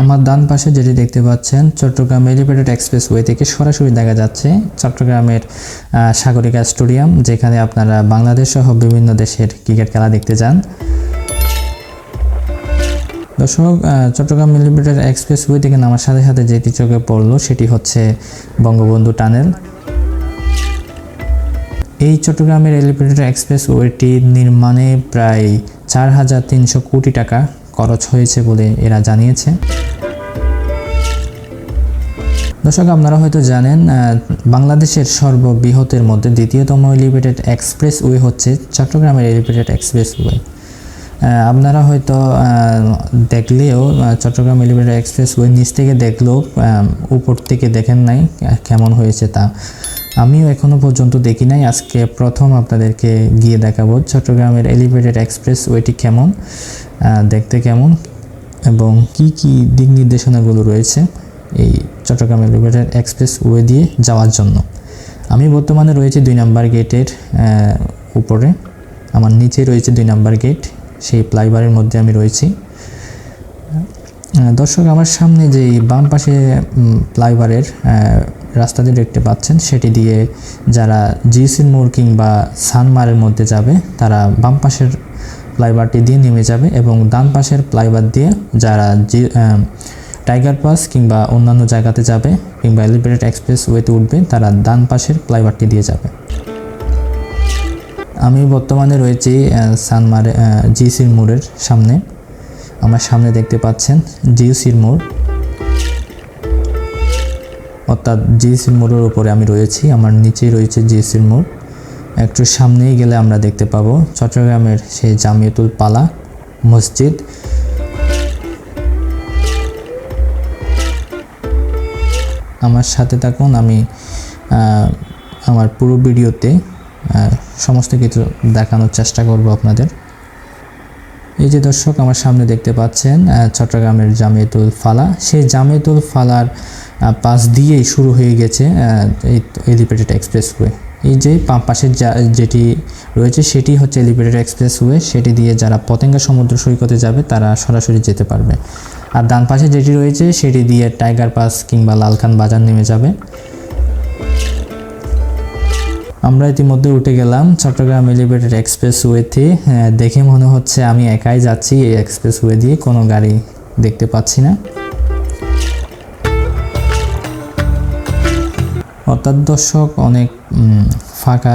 আমার ডান পাশে যেটি দেখতে পাচ্ছেন, চট্টগ্রাম এলিভেটেড এক্সপ্রেসওয়ে থেকে সরাসরি দেখা যাচ্ছে চট্টগ্রামের সাগরিকা স্টেডিয়াম, যেখানে আপনারা বাংলাদেশ সহ বিভিন্ন দেশের ক্রিকেট খেলা দেখতে যান। দর্শক চট্টগ্রাম এলিভেটেড এক্সপ্রেসওয়ে থেকে নামার সাথে সাথে যেটি চোখে পড়ল সেটি হচ্ছে বঙ্গবন্ধু টানেল। এই চট্টগ্রামের এলিভেটেড এক্সপ্রেসওয়েটি নির্মাণে প্রায় চার হাজার তিনশো কোটি টাকা খরচ হয়েছে বলে এরা জানিয়েছে। দর্শক, আপনারা হয়তো জানেন বাংলাদেশের সর্ববৃহতের মধ্যে দ্বিতীয়তম এলিভেটেড এক্সপ্রেস ওয়ে হচ্ছে চট্টগ্রামের এলিভেটেড এক্সপ্রেসওয়ে আপনারা হয়তো দেখলেও চট্টগ্রাম এলিভেটেড এক্সপ্রেসওয়ে নিচ থেকে দেখলেও উপর থেকে দেখেন নাই কেমন হয়েছে তা। আমিও এখনও পর্যন্ত দেখি নাই। আজকে প্রথম আপনাদেরকে গিয়ে দেখাবো চট্টগ্রামের এলিভেটেড এক্সপ্রেস ওয়েটি কেমন। দেখতে কেমন এবং কি কি দিক নির্দেশনাগুলো রয়েছে এই চট্টগ্রাম এলিভেটেড এক্সপ্রেসওয়ে দিয়ে যাওয়ার জন্য। আমি বর্তমানে রয়েছে দুই নাম্বার গেটের উপরে। আমার নিচে রয়েছে দুই নাম্বার গেট, সেই প্লাইবারের মধ্যে আমি রয়েছি। দর্শক, আমার সামনে যে বাম পাশে প্লাইবারের রাস্তাটি দেখতে পাচ্ছেন, সেটি দিয়ে যারা জিসির মোড় কিংবা সানমারের মধ্যে যাবে, তারা বাম পাশের প্লাইবারটি দিয়ে নেমে যাবে এবং ডান পাশের প্লাইবার দিয়ে যারা জি টাইগার পাস কিংবা অন্যান্য জায়গাতে যাবে কিংবা এলিভেটেড এক্সপ্রেস ওয়েতে উঠবে, তারা ডান পাশের প্লাইবারটি দিয়ে যাবে। আমি বর্তমানে রয়েছি সানমারে জিসির মোড়ের সামনে। আমার সামনে দেখতে পাচ্ছেন জিওসির মোড়। অর্থাৎ জিএসির মোড়ের উপরে আমি রয়েছি, আমার নিচেই রয়েছে জিএসির মোড়। একটু সামনেই গেলে আমরা দেখতে পাবো চট্টগ্রামের সেই জামিয়াতুল পালা মসজিদ। আমার সাথে থাকুন, আমি আমার পুরো ভিডিওতে সমস্ত কিছু দেখানোর চেষ্টা করব আপনাদের। এই যে দর্শক, আমার সামনে দেখতে পাচ্ছেন চট্টগ্রামের জামিয়াতুল ফালা। সেই জামিয়াতুল ফালার পাশ দিয়েই শুরু হয়ে গেছে এই এলিভেটেড এক্সপ্রেসওয়ে। এই যে পাশের যা যেটি রয়েছে সেটি হচ্ছে এলিভেটেড এক্সপ্রেসওয়ে সেটি দিয়ে যারা পতেঙ্গা সমুদ্র সৈকতে যাবে তারা সরাসরি যেতে পারবে। আর ডান পাশে যেটি রয়েছে সেটি দিয়ে টাইগার পাস কিংবা লালখান বাজার নেমে যাবে। আমরা ইতিমধ্যে উঠে গেলাম চট্টগ্রাম এলিভেটেড এক্সপ্রেসওয়েতে হ্যাঁ, দেখে মনে হচ্ছে আমি একাই যাচ্ছি এই এক্সপ্রেসওয়ে দিয়ে। কোনো গাড়ি দেখতে পাচ্ছি না। অর্থাৎ দর্শক অনেক ফাঁকা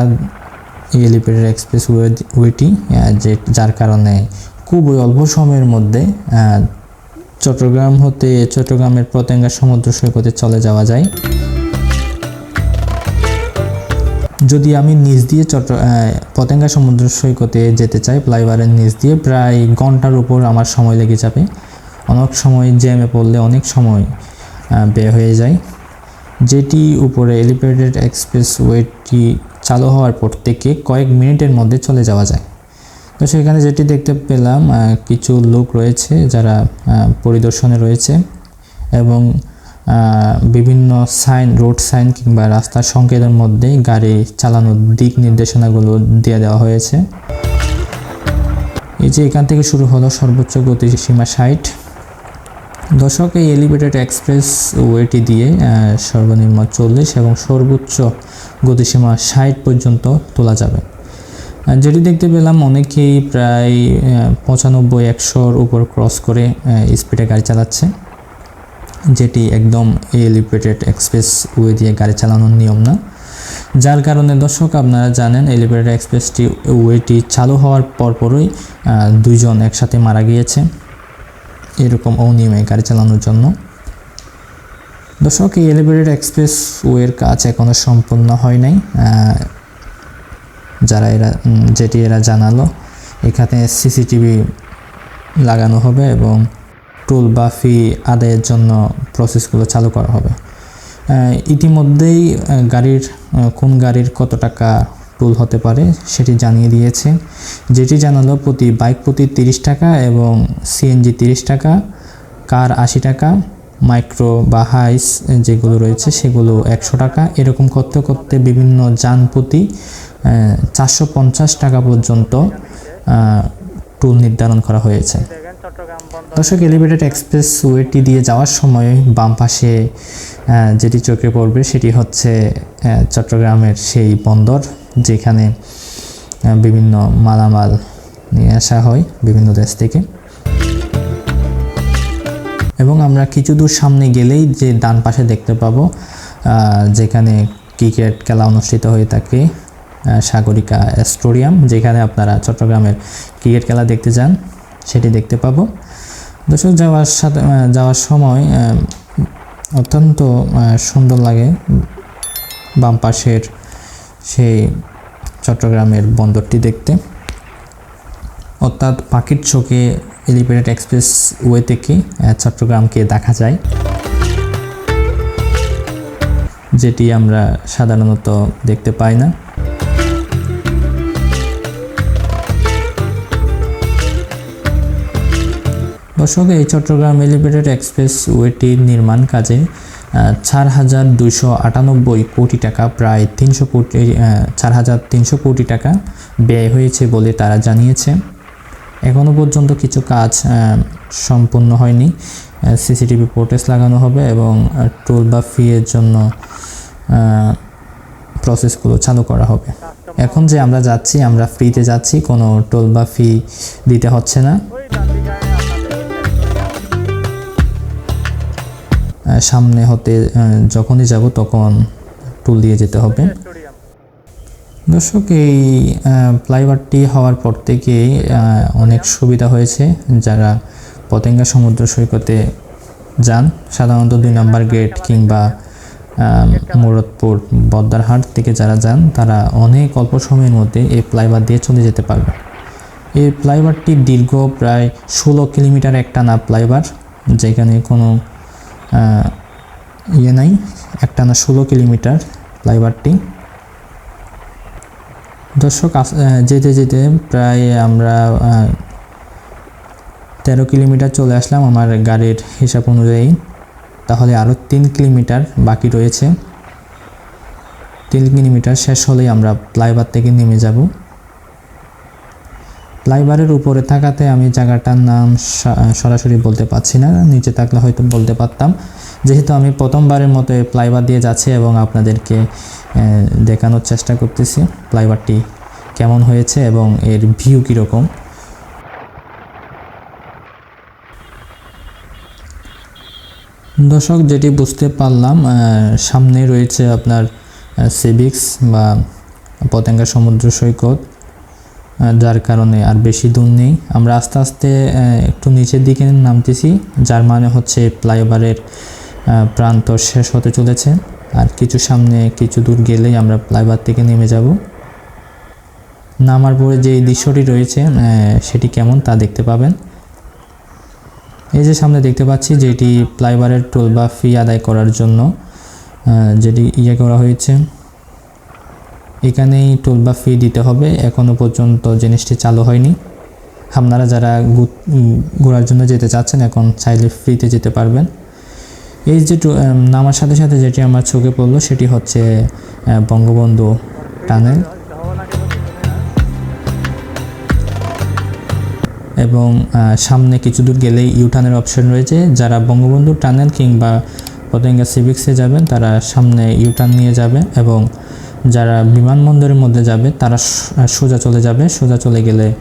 এলিভেটেড এক্সপ্রেসওয়ে ওয়েটি যে, যার কারণে খুবই অল্প সময়ের মধ্যে চট্টগ্রাম হতে চট্টগ্রামের পতেঙ্গা সমুদ্র সৈকতে চলে যাওয়া যায়। যদি আমি নিচ দিয়ে চট্ট পতেঙ্গা সমুদ্র সৈকতে যেতে চাই প্লাইবারের নিচ দিয়ে প্রায় ঘণ্টার উপর আমার সময় লেগে যাবে। অনেক সময় জ্যামে পড়লে অনেক সময় ব্যয় হয়ে যায় যেটি উপরে এলিভেটেড এক্সপ্রেস ওয়েটি চালু হওয়ার পর থেকে কয়েক মিনিটের মধ্যে চলে যাওয়া যায়। তো সেখানে যেটি দেখতে পেলাম কিছু লোক রয়েছে যারা পরিদর্শনে রয়েছে এবং বিভিন্ন সাইন, রোড সাইন কিংবা রাস্তার সংকেতের মধ্যে গাড়ি চালানোর দিক নির্দেশনাগুলো দিয়ে দেওয়া হয়েছে। এই যে এখান থেকে শুরু হলো সর্বোচ্চ গতিসীমা ষাট। দর্শক এই এলিভেটেড এক্সপ্রেস ওয়েটি দিয়ে সর্বনিম্ন চল্লিশ এবং সর্বোচ্চ গতিসীমা ষাট পর্যন্ত তোলা যাবে। যেটি দেখতে পেলাম অনেকেই প্রায় পঁচানব্বই, একশোর উপর ক্রস করে স্পিডে গাড়ি চালাচ্ছে। যেটি একদম এলিভেটেড এক্সপ্রেস ওয়ে দিয়ে গাড়ি চালানোর নিয়ম না। যার কারণে দর্শক আপনারা জানেন এলিভেটেড এক্সপ্রেসটি ওয়েটি চালু হওয়ার পরপরই দুইজন একসাথে মারা গিয়েছে। এরকম অনিয়মে গাড়ি চালানোর জন্য। দর্শক, এই এলিভেটেড এক্সপ্রেস ওয়ের কাজ এখনও সম্পূর্ণ হয় নাই। যারা এরা যেটি এরা জানালো, এখানে সিসিটিভি লাগানো হবে এবং টোল বা ফি আদায়ের জন্য প্রসেসগুলো চালু করা হবে। ইতিমধ্যেই গাড়ির কোন গাড়ির কত টাকা টোল হতে পারে, সেটি জানিয়ে দিয়েছে। যেটি জানালো প্রতি বাইক প্রতি তিরিশ টাকা এবং সিএনজি তিরিশ টাকা, কার আশি টাকা, মাইক্রো বা হাইস যেগুলো রয়েছে সেগুলো একশো টাকা। এরকম করতে করতে বিভিন্ন যান প্রতি চারশো পঞ্চাশ টাকা পর্যন্ত টোল নির্ধারণ করা হয়েছে। দর্শক এলিভেটেড এক্সপ্রেস ওয়েটি দিয়ে যাওয়ার সময় বাম পাশে যেটি চোখে পড়বে সেটি হচ্ছে চট্টগ্রামের সেই বন্দর যেখানে বিভিন্ন মালামাল নিয়ে আসা হয় বিভিন্ন দেশ থেকে। এবং আমরা কিছু দূর সামনে গেলেই যে ডান পাশে দেখতে পাবো যেখানে ক্রিকেট খেলা অনুষ্ঠিত হয়ে থাকে সাগরিকা স্টেডিয়াম, যেখানে আপনারা চট্টগ্রামের ক্রিকেট খেলা দেখতে যান, সেটি দেখতে পাবো। দর্শক, যাওয়ার সাথে যাওয়ার সময় অত্যন্ত সুন্দর লাগে বাম পাশের সেই চট্টগ্রামের বন্দরটি দেখতে। অর্থাৎ পাখির চোখে এলিভেটেড এক্সপ্রেস ওয়ে থেকে চট্টগ্রামকে দেখা যায়। যেটি আমরা সাধারণত দেখতে পাই না। দর্শক এই চট্টগ্রাম এলিভেটেড এক্সপ্রেস ওয়েটির নির্মাণ কাজে চার হাজার দুইশো আটানব্বই কোটি টাকা, প্রায় তিনশো কোটি চার হাজার তিনশো কোটি টাকা ব্যয় হয়েছে বলে তারা জানিয়েছে। এখনও পর্যন্ত কিছু কাজ সম্পূর্ণ হয়নি। সিসিটিভি ফুটেজ লাগানো হবে এবং টোল বা ফি এর জন্য প্রসেসগুলো চালু করা হবে। এখন যে আমরা যাচ্ছি, আমরা ফ্রিতে যাচ্ছি, কোনো টোল বা ফি দিতে হচ্ছে না। সামনে হতে যখনই যাব তখন টুল দিয়ে যেতে হবে। দর্শক এই ফ্লাইওভারটি হওয়ার পর থেকেই অনেক সুবিধা হয়েছে। যারা পতেঙ্গা সমুদ্র সৈকতে যান সাধারণত দুই নম্বর গেট কিংবা আহ, মুরাদপুর বদ্দারহাট থেকে যারা যান তারা অনেক অল্প সময়ের মধ্যে এই ফ্লাইওভার দিয়ে চলে যেতে পারবে। এই ফ্লাইওভারটি দীর্ঘ প্রায় ষোলো কিলোমিটার একটা না ফ্লাইওভার যেখানে কোনো ইয়ে নাই, একটানা ষোলো কিলোমিটার ফ্লাইওভারটি। দর্শক যেতে যেতে প্রায় আমরা তেরো কিলোমিটার চলে আসলাম আমার গাড়ির হিসাব অনুযায়ী। তাহলে আরও তিন কিলোমিটার বাকি রয়েছে। তিন কিলোমিটার শেষ হলেই আমরা ফ্লাইওভার থেকে নেমে যাব। ফ্লাইওভারের উপরে থাকাতে আমি জায়গাটার নাম সরাসরি বলতে পারছি না। নিচে থাকলে হয়তো বলতে পারতাম। যেহেতু আমি প্রথমবারের মতো ফ্লাইওভার দিয়ে যাচ্ছি এবং আপনাদেরকে দেখানোর চেষ্টা করতেছি প্লাইবারটি কেমন হয়েছে এবং এর ভিউ কীরকম। দর্শক, যেটি বুঝতে পারলাম সামনে রয়েছে আপনার সিভিক্স বা পতেঙ্গা সমুদ্র সৈকত। যার কারণে আর বেশি দূর নেই। আমরা আস্তে আস্তে একটু নিচের দিকে নামতেছি, যার মানে হচ্ছে ফ্লাইওভারের প্রান্ত শেষ হতে চলেছে। আর কিছু সামনে, কিছু দূর গেলেই আমরা ফ্লাইওভার থেকে নেমে যাব। নামার পরে যে দৃশ্যটি রয়েছে সেটি কেমন তা দেখতে পাবেন। এই যে সামনে দেখতে পাচ্ছি যেটি ফ্লাইওভারের টোল বা ফি আদায় করার জন্য যেটি ইয়ে করা হয়েছে। এখানেই টোল বা ফি দিতে হবে। এখনও পর্যন্ত জিনিসটি চালু হয়নি। আপনারা যারা ঘোরার জন্য যেতে চাচ্ছেন, এখন চাইলে ফ্রিতে যেতে পারবেন। এই যে নামার সাথে সাথে যেটি আমার চোখে পড়ল, সেটি হচ্ছে বঙ্গবন্ধু টানেল এবং সামনে কিছু দূর গেলেই ইউটার্নের অপশন রয়েছে। যারা বঙ্গবন্ধু টানেল কিংবা পতেঙ্গা সিভিক্সে যাবেন, তারা সামনে ইউটার্ন নিয়ে যাবে এবং যারা বিমানবন্দরের মধ্যে যাবে, তারা সোজা চলে যাবে। সোজা চলে গেলে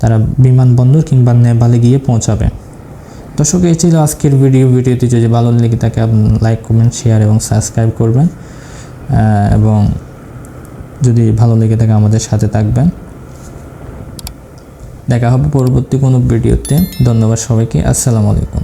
তারা বিমানবন্দর কিংবা নেপালে গিয়ে পৌঁছাবে। দর্শক, এই ছিল আজকের ভিডিও। ভিডিওটি যদি ভালো লেগে থাকে লাইক, কমেন্ট, শেয়ার এবং সাবস্ক্রাইব করবেন। এবং যদি ভালো লেগে থাকে, আমাদের সাথে থাকবেন। দেখা হবে পরবর্তী কোনো ভিডিওতে। ধন্যবাদ সবাইকে। আসসালামু আলাইকুম।